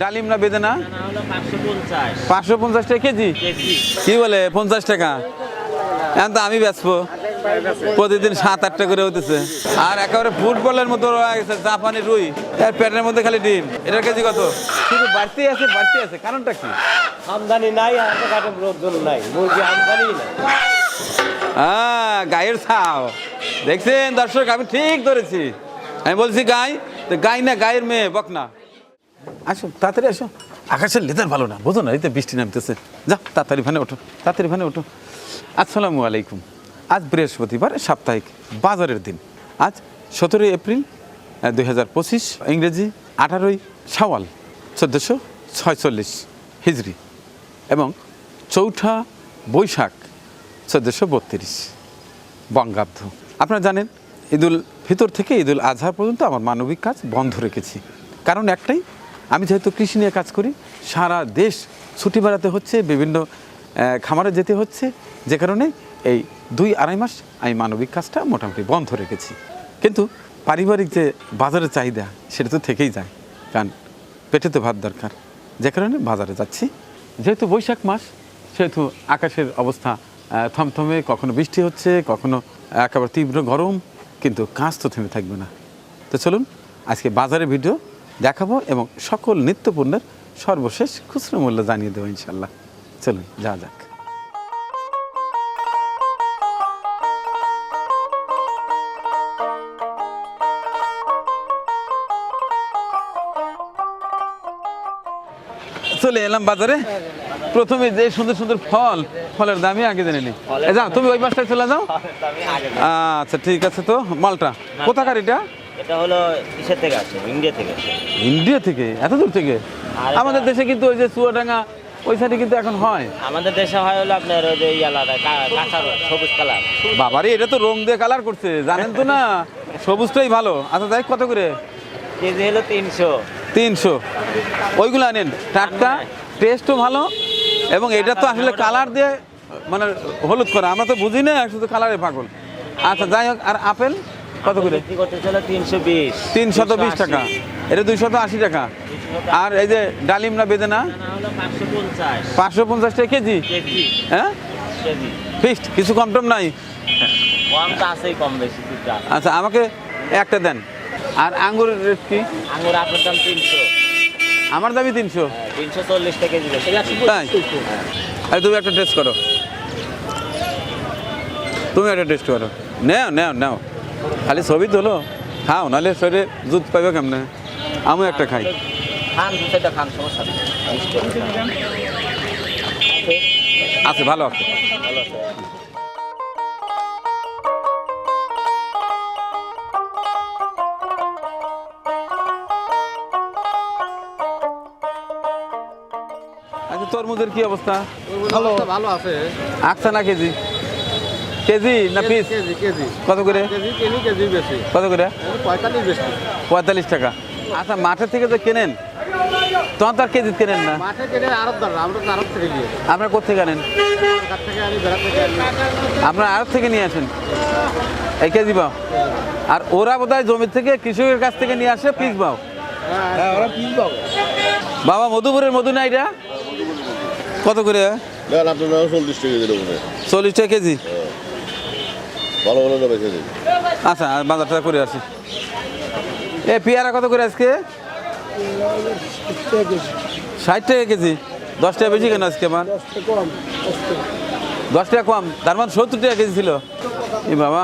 ডালিম না বেদনা? না পাঁচশো পঞ্চাশ। টাকা কেজি? কি বলে পঞ্চাশ টাকা? এখন তো আমি বেচবো। প্রতিদিন সাত আটটা করে হতেছে আর একেবারে ফুটবলের মতো গেছে জাপানি রুই। এর পেটের মধ্যে খালি ডিম। এটার কেজি কত? শুধু বাড়তেই আছে বাড়তেই আছে। কারণটা কি? আমদানি নাই আর কাটে লোকজন নাই। মুরগি আমদানি নাই। হ্যাঁ গায়ের ছাও। দেখছেন দর্শক আমি ঠিক ধরেছি। আমি বলছি গাই তো গাই না গায়ের মেয়ে বক না আসো, তাড়াতাড়ি আসো। আকাশের লেদার ভালো না, বোঝো না, এই তো বৃষ্টি নামতেছে। যা তাড়াতাড়ি ভানে ওঠো, তাড়াতাড়ি ভানে ওঠো। আসসালামু আলাইকুম। আজ বৃহস্পতিবার, সাপ্তাহিক বাজারের দিন। আজ সতেরোই এপ্রিল দুই হাজার পঁচিশ, ইংরেজি আঠারোই সাওয়াল চোদ্দোশো ছয়চল্লিশ হিজড়ি এবং চৌঠা বৈশাখ, চোদ্দোশো বত্রিশ বঙ্গাব্দ। আপনারা জানেন, ঈদুল ফিতর থেকে ঈদুল আজহার পর্যন্ত আমার মানবিক কাজ বন্ধ রেখেছি। কারণ একটাই আমি যেহেতু কৃষি নিয়ে কাজ করি, সারা দেশ ছুটি বেড়াতে হচ্ছে, বিভিন্ন খামারে যেতে হচ্ছে, যে কারণে এই দুই আড়াই মাস আমি মানবিক কাজটা মোটামুটি বন্ধ রেখেছি। কিন্তু পারিবারিক যে বাজারের চাহিদা, সেটা তো থেকেই যায়, কারণ পেটে তো ভাত দরকার। যে কারণে বাজারে যাচ্ছি। যেহেতু বৈশাখ মাস, সেহেতু আকাশের অবস্থা থমথমে, কখনো বৃষ্টি হচ্ছে, কখনো একেবারে তীব্র গরম, কিন্তু কাজ তো থেমে থাকবে না। তো চলুন, আজকে বাজারের ভিডিও দেখাবো এবং সকল নিত্য পণ্যের সর্বশেষ খুচরো মূল্য জানিয়ে দেবো ইনশাল্লাহ চলুন যা যাক। চলে এলাম বাজারে। প্রথমে যে সুন্দর সুন্দর ফল ফলের দামই আগে জেনে এ যাও তুমি ওই পাশটায় চলে যাও। আচ্ছা ঠিক আছে তো মালটা। কোথাকার এটা? এটা হলো কিসের থেকে আসে? ইন্ডিয়া থেকে আসে। ইন্ডিয়া থেকে? এত দূর থেকে? আমাদের দেশে কিন্তু ওই যে চুয়াডাঙ্গা ওই সাইডে কিন্তু এখন হয়। আমাদের দেশে হয় হলো আপনার ওই যে ইয়ালাদা কাঁচা সবুজ কালার। বাবারে এটা তো রং দিয়ে কালার করছে জানেন তো না? সবুজটাই ভালো। আচ্ছা যাই কত করে? কেজি হলো তিনশো। তিনশো। ওইগুলো আনেন টাটকা টেস্টও ভালো এবং এটা তো আসলে কালার দিয়ে মানে হলুদ করা। আমরা তো বুঝি না শুধু কালারে পাগল। আচ্ছা যাই হোক আর আপেল? কত করে? বিক্রি করতে তিনশো বিশ। তিনশত বিশ টাকা। এটা দুইশত আশি টাকা। আর এই যে ডালিম না বেদনা? পাঁচশো পঞ্চাশ। টাকা কেজি? কেজি। হ্যাঁ? ফিক্সড? কিছু কম টম নাই? কম তো আছেই কম বেশি আচ্ছা আমাকে একটা দেন। আর আঙ্গুরের রেট কি? আঙুর আপনার দাম তিনশো। আমার দামি তিনশো। তিনশো চল্লিশ টাকা কেজি বেশি। তাই? আরে তুমি একটা টেস্ট করো। তুমি একটা টেস্ট করো। নেও নেও নেও। খালি ছবি তোলো। খাও নাহলে শরীরে দুধ পাইবে কেমনে? আমিও একটা খাই। খান দু চারটা খান সমস্যা নেই। মিষ্টি আছে। আছে ভালো আছে। আচ্ছা তরমুজের কি অবস্থা? ভালো। ভালো আছে। না কেজি? কেজি না পিস? KG KG. কত করে? কেজি কেজি কেজি বেশি। কত করে? পঁয়তাল্লিশ টাকা। আচ্ছা মাঠের থেকে যে কেনেন? তখন তো আর কেজি কেনেন না। তো আপনার কোথেকে আনেন? আপনার আড়ত থেকে নিয়ে আসেন? এই কেজি পাও? আর ওরা বোধহয় জমির থেকে কৃষকের কাছ থেকে নিয়ে আসে পিস পাও? হ্যাঁ বাবা মধুপুরের মধু না এটা? কত করে? হয়। চল্লিশ টাকা কেজি ভালো ভালো বেঁচে আচ্ছা আর বাজারটা করে আসি। এ পেয়ারা কত করে আজকে? ষাট টাকা কেজি। দশ টাকা বেশি কেন আজকে আমার? দশ টাকা কম। তার মানে সত্তর টাকা কেজি ছিল। এ বাবা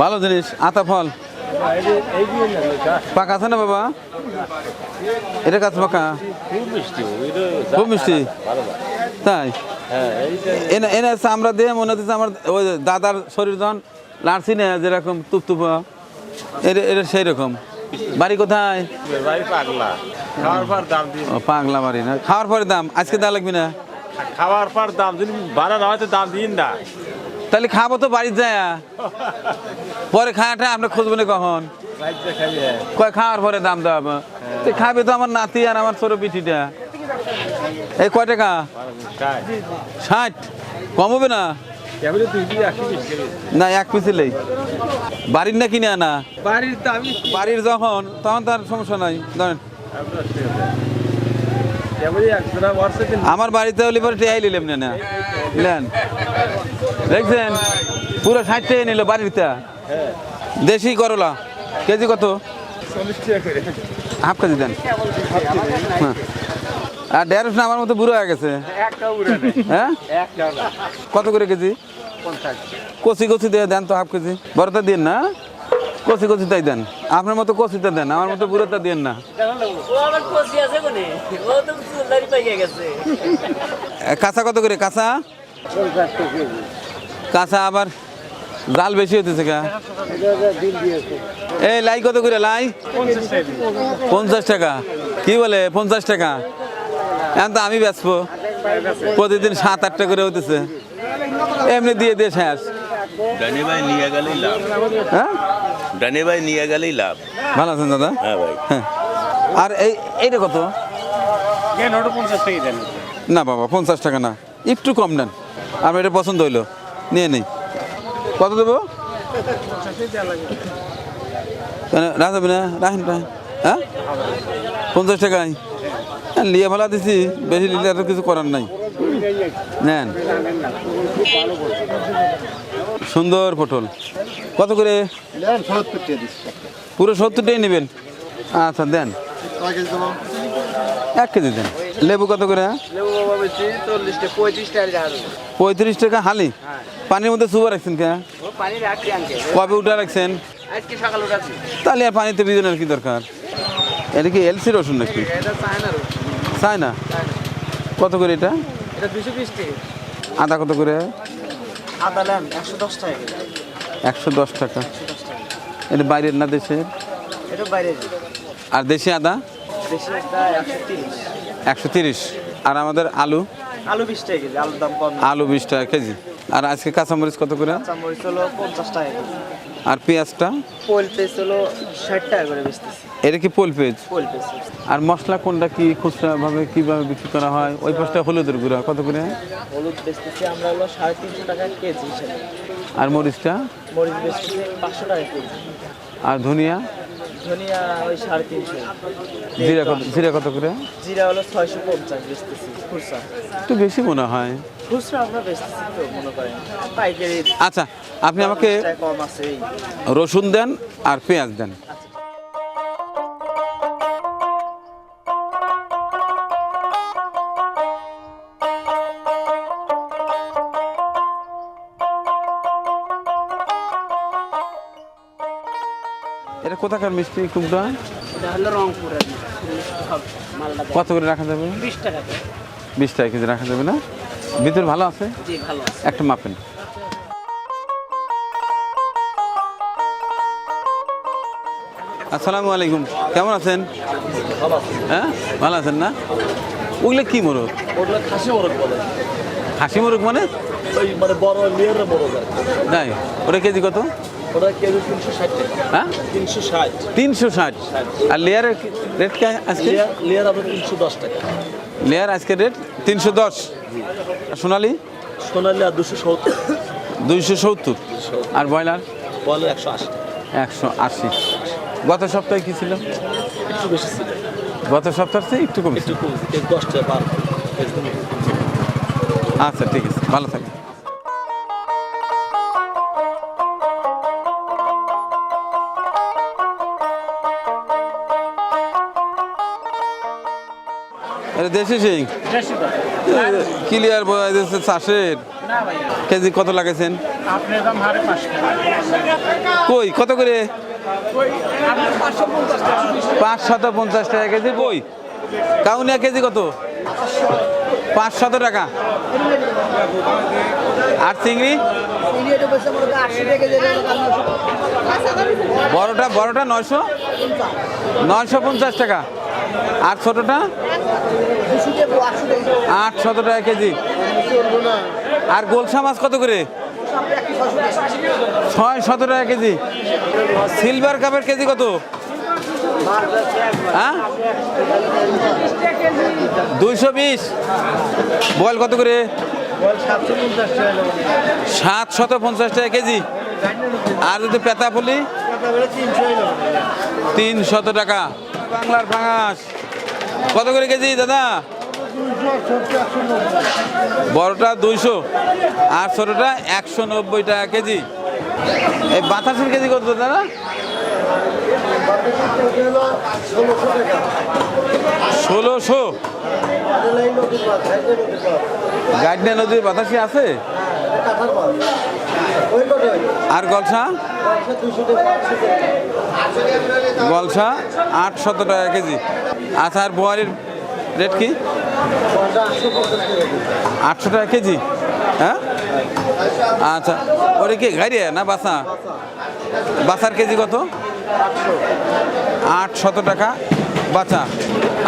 ভালো জিনিস। আতা ফল। পাকা আছে না বাবা? এটা কাছে পাকা? খুব মিষ্টি তাই? এনে এনে আমরা দিয়ে মনে হচ্ছে আমার ওই দাদার শরীর যখন লাড়ছি না যেরকম তুপতুপা এটা এটা সেই রকম বাড়ি কোথায়? পাগলা। খাওয়ার দাম পাগলা বাড়ি না। খাওয়ার পরে দাম আজকে দা লাগবে না? খাওয়ার পর দাম দিন বানা না হয়তো দাম দিন না। তাহলে খাব তো বাড়ির যায়। পরে খাওয়াটা আপনি খুঁজবেন কখন। কয় খাওয়ার পরে দাম দেওয়া তো খাবে তো আমার নাতি আর আমার ছোট পিঠিটা। এই কয় টাকা? ষাট। কম হবে না? না এক পিছিলেই বাড়ির না কিনে আনা বাড়ির বাড়ির যখন তখন তার সমস্যা নাই। ধরেন। আমার বাড়িতে হলে পরে টেয়াই নিলাম না না? নেন। দেখছেন? পুরো ষাট টাকা নিল বাড়িতে দেশি করলা। কেজি কত? হাফ কেজি দেন। হ্যাঁ। আর ঢেঁড়স না আমার মতো বুড়ো হয়ে গেছে। হ্যাঁ? কত করে কেজি? কচি কচি দিয়ে দেন তো হাফ কেজি। বড়টা দিন না? কচি কচি তাই দেন। আপনার মতো কচিটা দেন আমার মতো বুড়োটা দিন না। কাঁচা কত করে? কাঁচা? কাঁচা আবার জাল বেশি হতেছে কা এই লাই কত করে লাই? পঞ্চাশ টাকা। কি বলে? পঞ্চাশ টাকা। এখন তো আমি বেচবো প্রতিদিন সাত আটটা করে হতেছে এমনি দিয়ে দিয়ে শেষ। ডানে ভাই নিয়ে গেলেই লাভ। হ্যাঁ? ডানে ভাই নিয়ে গেলেই লাভ। ভালো আছেন দাদা? হ্যাঁ ভাই। হ্যাঁ। আর এই এইটা কত? পঞ্চাশ টাকা না বাবা পঞ্চাশ টাকা না। একটু কম নেন। আমার এটা পছন্দ হইল। নিয়ে নেই। কত দেবো? কেন রাখবে না রাখেন রাখেন। হ্যাঁ? পঞ্চাশ টাকায়। লিয়ে ভালো দিছি। বেশি নিলে আর কিছু করার নাই। নেন। সুন্দর পটল। কত করে? পুরো সত্তরটাই নেবেন? আচ্ছা দেন। এক কেজি দেন। লেবু কত করে? পঁয়ত্রিশ টাকা হালি। পানির মধ্যে সুবা রাখছেন কে? কবে উঠে রাখছেন? তাহলে আর পানিতে ভিজানোর কি দরকার? এটা কি এলসি রসুন নাকি? চাই না? কত করে এটা? এটা দুশো বিশ টাকা আদা কত করে? আদা নেন একশো দশ টাকা। একশো দশ টাকা। এটা বাইরের না দেশের? এটা বাইরের। আর দেশি আদা? একশো তিরিশ। আর আমাদের আলু? আলু বিশ টাকা কেজি আলুর দাম কম। আলু বিশ টাকা কেজি। আর আজকে কাঁচামরিচ কত করে? চামড়িচ হলো পঞ্চাশ টাকা আর পেঁয়াজটা? পোল পেস হলো ষাট টাকা করে বেচতেছি। এটা কি পোল পেজ পোল পেস আর মশলা কোনটা কি খুচরা ভাবে কীভাবে বিক্রি করা হয়? ওই পাশটা হলুদের গুঁড়া কত করে? হলুদ বেচতেছি আমরা হলো সাড়ে তিনশো টাকা কেজি হিসেবে। আর মরিচটা? মরিচ বেচতেছি পাঁচশো টাকা কেজি। আর ধনিয়া? ধনিয়া ওই সাড়ে তিনশো। জিরা কত জিরা কত করে? জিরা হলো ছয়শো পঞ্চাশ বেচতেছি খুচরা। একটু বেশি মনে হয়। আচ্ছা আপনি আমাকে রসুন দেন আর পেঁয়াজ দেন। এটা কোথাকার মিষ্টি কুমটা এটা হলো রংপুরের কত করে রাখা যাবে? বিশ টাকা বিশ টাকা কেজি রাখা যাবে না? ভিতর ভালো আছে? জি ভালো আছে। একটা মাপেন। আসসালামু আলাইকুম। কেমন আছেন? হ্যাঁ? ভালো আছেন না? ওগুলো কি মোরগ? খাসি মোরগ বলে। খাসি মোরগ মানে? ওই মানে বড় মোরগ ওটা কেজি কত? ওটা কেজি তিনশো ষাট টাকা। হ্যাঁ? আর লেয়ারের রেট কে আজকে? লিয়ার লিয়ার আপনার তিনশো দশ টাকা। লেয়ার আজকে রেট তিনশো দশ। সোনালি? সোনালি আর দুশো সত্তর। দুইশো সত্তর। আর ব্রয়লার? বলে একশো আশি। একশো আশি। গত সপ্তাহে কি ছিল? একটু বেশি ছিল। গত সপ্তাহ থেকে একটু কমেছে। একটু কম টাকা বারো আচ্ছা ঠিক আছে। ভালো থাকেন দেশি সিং ক্লিয়ার বোঝা যাচ্ছে চাষের। কেজি কত লাগাইছেন? কই কত করে? পাঁচশত পঞ্চাশ টাকা কেজি কই? কাউনিয়া কেজি কত? পাঁচশত টাকা। আর চিংড়ি? বড়টা বড়টা নয়শো? নয়শো পঞ্চাশ টাকা। আর ছোটটা? আটশত টাকা কেজি। আর গোলসা মাছ কত করে? ছয় শত টাকা কেজি। সিলভার কাপের কেজি কত? হ্যাঁ? দুইশো বিশ। বয়েল কত করে? সাত শত পঞ্চাশ টাকা কেজি। আর যদি পেতা ফুলি তিন শত টাকা। বাংলার ফাঙাস কত করে কেজি, দাদা? বড়টা দুইশো আর ছোটোটা একশো নব্বই টাকা কেজি। এই বাতাসের কেজি কত, দাদা? ষোলোশো। গাইডনা নদীর বাতাসি আছে? আর গলসা? গলসা আটশত টাকা কেজি। আচ্ছা আর বোয়ারির রেট কি? আটশো টাকা কেজি। হ্যাঁ? আচ্ছা ওরে কি গাড়িয়া না বাসা? বাসার কেজি কত? আটশত টাকা। বাচ্চা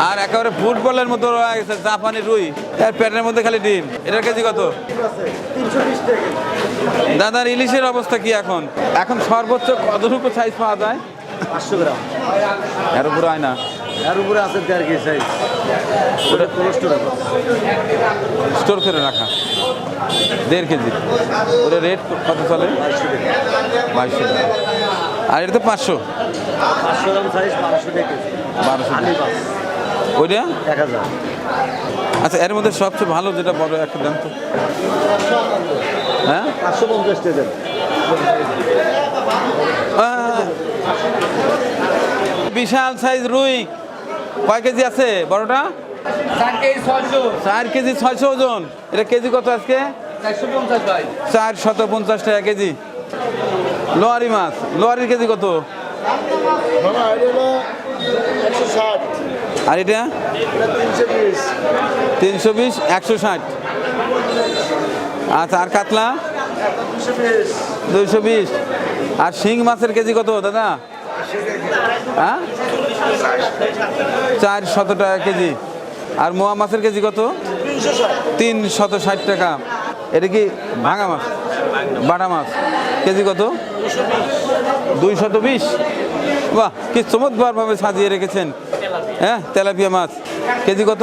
আর একেবারে ফুটবলের মতো রয়ে গেছে জাপানি রুই। এর পেটের মধ্যে খালি ডিম। এটার কেজি কত? দাদার ইলিশের অবস্থা কি এখন? এখন সর্বোচ্চ কতটুকু সাইজ পাওয়া যায়? পাঁচশো গ্রাম। এর উপরে হয় না। এর উপরে আছে দেড় কেজি সাইজ? ওটা কোলেস্টোর স্টোর করে রাখা। দেড় কেজি। ওটা রেট কত চলে? বাইশশো টাকা। আর এটা তো পাঁচশো। পাঁচশো গ্রাম সাইজ বারোশো টাকা বারোশো আলি ওইটা? এক হাজার। আচ্ছা এর মধ্যে সবচেয়ে ভালো যেটা বড় একটা দাম তো। হ্যাঁ? পাঁচশো পঞ্চাশ টাকা বিশাল সাইজ রুই। কয় কেজি আছে বড়টা? চার কেজি ছয়শো। ওজন। এটা কেজি কত আজকে? চার শত পঞ্চাশ টাকা কেজি। লোয়ারি মাছ। লোয়ারির কেজি কত? আর এটা? তিনশো বিশ একশো ষাট। আচ্ছা আর কাতলা? দুইশো বিশ। আর শিং মাছের কেজি কত দাদা? হ্যাঁ? চার শত টাকা কেজি। আর মোয়া মাছের কেজি কত? তিন শত ষাট টাকা। এটা কি ভাঙা মাছ? বাটা মাছ। কেজি কত? দুই শত বিশ। বাহ, কি চমৎকারভাবে সাজিয়ে রেখেছেন। হ্যাঁ তেলাপিয়া মাছ। কেজি কত?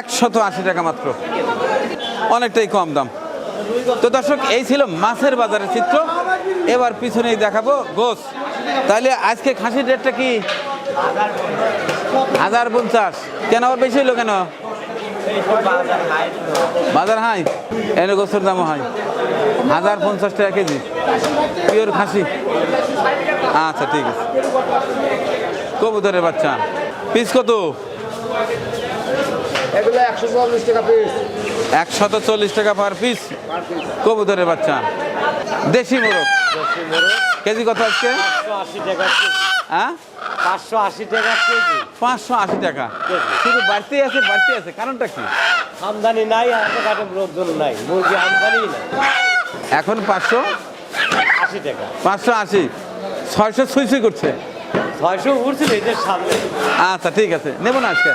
একশত আশি টাকা মাত্র। অনেকটাই কম দাম। তো দর্শক, এই ছিল মাছের বাজারের চিত্র। এবার পিছনেই দেখাবো গোস। তাহলে আজকে খাসির রেটটা কি? হাজার পঞ্চাশ। কেন আবার বেশি হলো কেন? বাজার হাই। এনে গোসের দামও হাই। হাজার পঞ্চাশ টাকা কেজি। পিওর খাসি। আচ্ছা ঠিক আছে। কবুতরের বাচ্চা। পিস কত? একশো চল্লিশ টাকা পিস একশত চল্লিশ টাকা পার পিস কবুতরের বাচ্চা। দেশি মোরগ। কেজি কত আজকে? পাঁচশো আশি টাকা হ্যাঁ? পাঁচশো আশি টাকা কেজি। পাঁচশো আশি টাকা। শুধু বাড়তেই আছে বাড়তেই আছে। কারণটা কি? আমদানি নাই লোকজন নাই। মুরগি আমদানি নাই। এখন পাঁচশো আশি টাকা। পাঁচশো আশি। ছয়শো ছুঁই করছে। ছয়শো উঠছিল এদের সামনে। আচ্ছা ঠিক আছে। নেব না আজকে।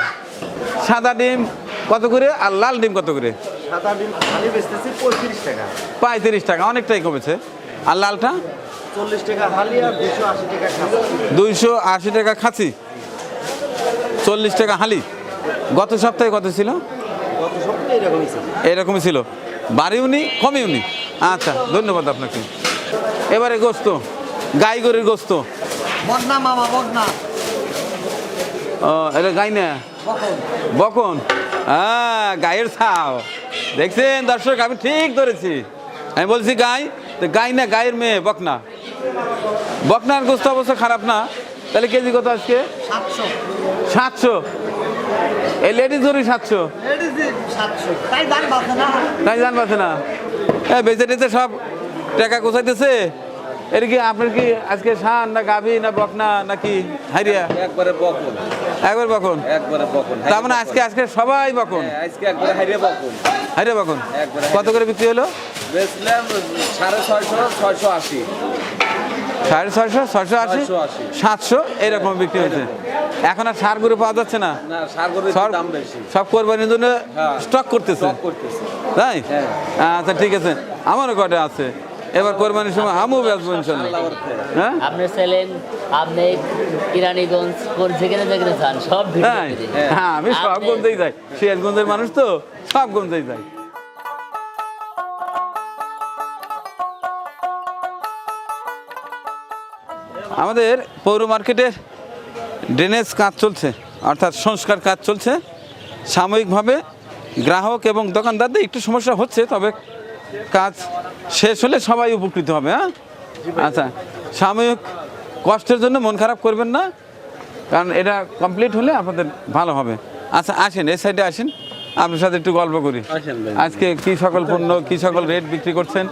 সাদা ডিম কত করে আর লাল ডিম কত করে? সাদা ডিম খালি বেচতেছি পঁয়ত্রিশ টাকা। পঁয়ত্রিশ টাকা অনেকটাই কমেছে। আর লালটা? দুইশো আশি টাকা খাসি। চল্লিশ টাকা হালি। গত সপ্তাহে কত ছিল? এরকমই ছিল। বাড়িউনি কমিউনি আচ্ছা ধন্যবাদ আপনাকে। এবারে গোস্ত গাই গরুর গোস্ত ও এটা গাই না? বকন। হ্যাঁ গায়ের ছাও। দেখছেন দর্শক আমি ঠিক ধরেছি। আমি বলছি গাই তো গাই না গায়ের মেয়ে বকনা। বকনার গোস্ত অবশ্য খারাপ না। তাহলে কেজি কত আজকে? সাতশো। সাতশো। এই লেডিস গরু সাতশো। তাই না। তাই জান পাচ্ছে না। হ্যাঁ বেঁচে টেচে সব টাকা কোথাইতেছে এটা কি আপনার কি আজকে শান না গাভি না বকনা নাকি হাইরিয়া? একবারে বকুন। একবার বকন। একবারে বকুন। তার মানে আজকে আজকে সবাই বকন? আজকে একবারে হারিয়ে বকুন। বকন। কত করে বিক্রি হলো? বেচলাম সাড়ে ছয়শো ছয়শো আশি। সাড়ে ছয়শো ছয়শো আশি? 680 সাতশো? এইরকম বিক্রি হয়েছে। এখন আর সার গরু পাওয়া যাচ্ছে না। সব কোরবানির জন্য হ্যাঁ। স্টক করতেছে। স্টক করতেছে। তাই? হ্যাঁ। আচ্ছা ঠিক আছে। আমারও কটা আছে। এবার কোরবানির সময় আমিও বেচবো ইনশাল্লাহ হ্যাঁ? আপনি ছিলেন আপনি কিরানীগঞ্জ কোন যেখানে যেখানে যান সব হ্যাঁ হ্যাঁ আমি সব গঞ্জেই যাই। সিরাজগঞ্জের মানুষ তো সব গঞ্জেই যাই। আমাদের পৌর মার্কেটের ড্রেনেজ কাজ চলছে অর্থাৎ সংস্কার কাজ চলছে। সাময়িকভাবে গ্রাহক এবং দোকানদারদের একটু সমস্যা হচ্ছে তবে কাজ শেষ হলে সবাই উপকৃত হবে হ্যাঁ? আচ্ছা সাময়িক কষ্টের জন্য মন খারাপ করবেন না কারণ এটা কমপ্লিট হলে আপনাদের ভালো হবে। আচ্ছা আসেন এই সাইডে আসেন আপনার সাথে একটু গল্প করি। আজকে কি সকল পণ্য কি সকল রেট বিক্রি করছেন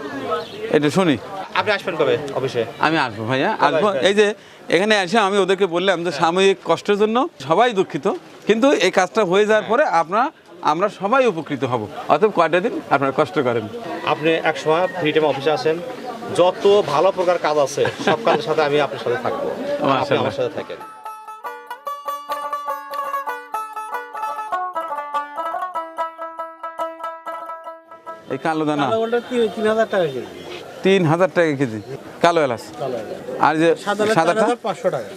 একটু শুনি। আপনি আসবেন কবে অফিসে? আমি আসব ভাইয়া আসব। এই যে এখানে এসে আমি ওদেরকে বললাম যে সাময়িক কষ্টের জন্য সবাই দুঃখিত কিন্তু এই কাজটা হয়ে যাওয়ার পরে আপনারা আমরা সবাই উপকৃত হব। অতএব কয়টা দিন আপনারা কষ্ট করেন। আপনি এক সময় ফ্রি টাইম অফিসে আসেন। যত ভালো প্রকার কাজ আছে সব কাজের সাথে আমি আপনার সাথে থাকব। আপনি আমার সাথে থাকেন। এই কালো দানা। তিন হাজার টাকা কেজি? তিন হাজার টাকা কেজি। কালো এলাচ। আর যে সাদাটা? পাঁচশো টাকা।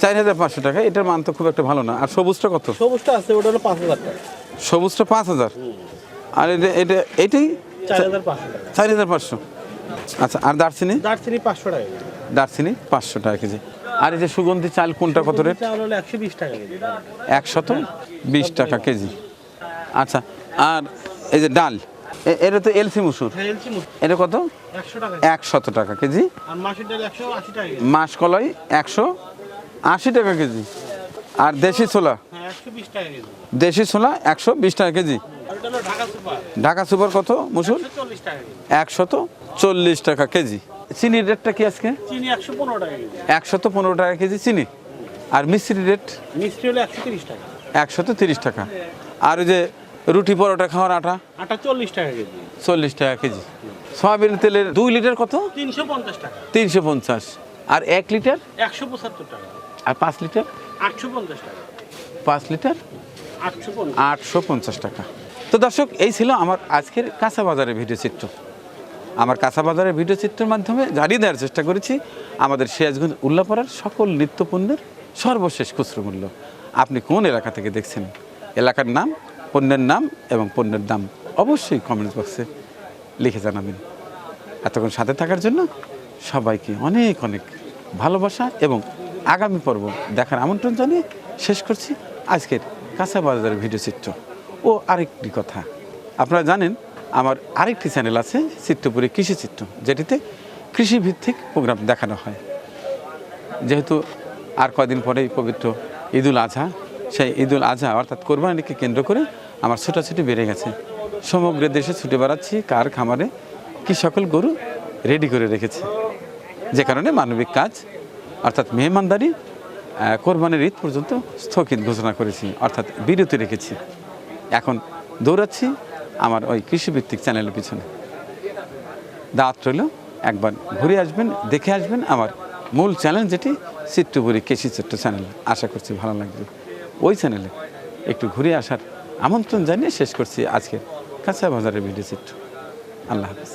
চার হাজার পাঁচশো টাকা। এটার মান তো খুব একটা ভালো না। আর সবুজটা কত? সবুজটা আছে ওটা হলো পাঁচ হাজার টাকা। সবুজটা পাঁচ হাজার। আর এটা এটা এটাই চার হাজার পাঁচশো আচ্ছা আর দারচিনি? দারচিনি পাঁচশো টাকা দারচিনি পাঁচশো টাকা কেজি। আর এই যে সুগন্ধি চাল কোনটা কত রেট? একশো বিশ টাকা একশত বিশ টাকা কেজি। আচ্ছা আর এই যে ডাল এটা তো এলসি মুসুর। এটা কত? একশো টাকা একশত টাকা কেজি। মাসের ডাল একশো আশি টাকা কেজি। আর দেশি ছোলা? হ্যাঁ দেশি ছোলা একশো বিশ টাকা কেজি? ঢাকা সুপার। কত মুসুর? একশত চল্লিশ টাকা কেজি। চিনির রেটটা কি আজকে? একশত পনেরো টাকা কেজি। চিনি? আর মিষ্টির রেট? একশত তিরিশ টাকা। আর ওই যে রুটি পরোটা খাওয়ার আটা? আটা চল্লিশ টাকা কেজি। চল্লিশ টাকা কেজি। সয়াবিন তেলের দুই লিটার কত? তিনশো পঞ্চাশ টাকা। তিনশো পঞ্চাশ। আর এক লিটার? একশো পঁচাত্তর টাকা। আর পাঁচ লিটার? আটশো পঞ্চাশ টাকা। পাঁচ লিটার? আটশো আটশো পঞ্চাশ টাকা। তো দর্শক এই ছিল আমার আজকের কাঁচা বাজারের ভিডিও চিত্র। আমার কাঁচা বাজারের ভিডিও চিত্রের মাধ্যমে জানিয়ে দেওয়ার চেষ্টা করেছি আমাদের সিরাজগঞ্জ উল্লাপাড়ার সকল নিত্য পণ্যের সর্বশেষ খুচরো মূল্য। আপনি কোন এলাকা থেকে দেখছেন? এলাকার নাম পণ্যের নাম এবং পণ্যের দাম অবশ্যই কমেন্ট বক্সে লিখে জানাবেন। এতক্ষণ সাথে থাকার জন্য সবাইকে অনেক অনেক ভালোবাসা এবং আগামী পর্ব দেখার আমন্ত্রণ জানিয়ে শেষ করছি আজকের কাঁচা বাজারের ভিডিও চিত্র। ও আরেকটি কথা। আপনারা জানেন, আমার আরেকটি চ্যানেল আছে চিত্রপুরী কৃষি চিত্র, যেটিতে কৃষিভিত্তিক প্রোগ্রাম দেখানো হয়। যেহেতু আর কয়দিন পরেই পবিত্র ঈদুল আজহা, সেই ঈদুল আজহা অর্থাৎ কোরবানিকে কেন্দ্র করে আমার ছোটাছুটি বেড়ে গেছে। সমগ্র দেশে ছুটে বেড়াচ্ছি কার খামারে কি সকল গরু রেডি করে রেখেছে? যে কারণে মানবিক কাজ অর্থাৎ মেহমানদারি কোরবানির ঈদ পর্যন্ত স্থগিত ঘোষণা করেছি, অর্থাৎ বিরতি রেখেছি। এখন দৌড়াচ্ছি আমার ওই কৃষিভিত্তিক চ্যানেলের পিছনে। দাঁত রইল, একবার ঘুরে আসবেন, দেখে আসবেন আমার মূল চ্যানেল যেটি চিত্রপুরী কৃষি চিত্র চ্যানেল। আশা করছি ভালো লাগবে। ওই চ্যানেলে একটু ঘুরে আসার আমন্ত্রণ জানিয়ে শেষ করছি আজকে কাঁচা বাজারের ভিডিও চিত্র আল্লাহ হাফিজ।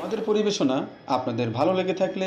আমাদের পরিবেশনা আপনাদের ভালো লেগে থাকলে